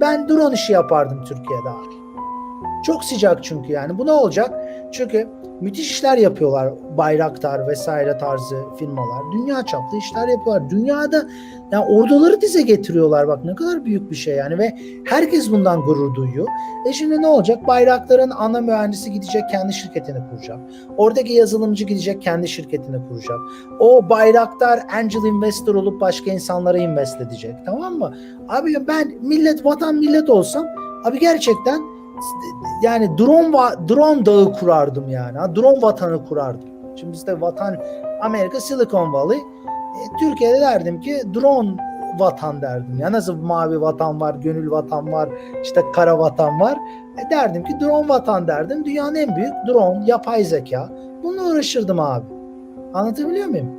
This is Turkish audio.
ben drone işi yapardım Türkiye'de abi. Çok sıcak çünkü yani. Bu ne olacak? Çünkü müthiş işler yapıyorlar. Bayraktar vesaire tarzı firmalar. Dünya çaplı işler yapıyorlar. Dünyada yani orduları dize getiriyorlar. Bak ne kadar büyük bir şey yani ve herkes bundan gurur duyuyor. E şimdi ne olacak? Bayraktar'ın ana mühendisi gidecek kendi şirketini kuracak. Oradaki yazılımcı gidecek kendi şirketini kuracak. O Bayraktar angel investor olup başka insanlara invest edecek. Tamam mı? Abi ben millet vatan millet olsam abi gerçekten yani drone va- drone dağı kurardım yani. Drone vatanı kurardım. Şimdi bizde vatan Amerika Silicon Valley. E, Türkiye'de derdim ki drone vatan derdim. Ya nasıl mavi vatan var, gönül vatan var, işte kara vatan var. E, derdim ki drone vatan derdim. Dünyanın en büyük drone, yapay zeka. Bununla uğraşırdım abi. Anlatabiliyor muyum?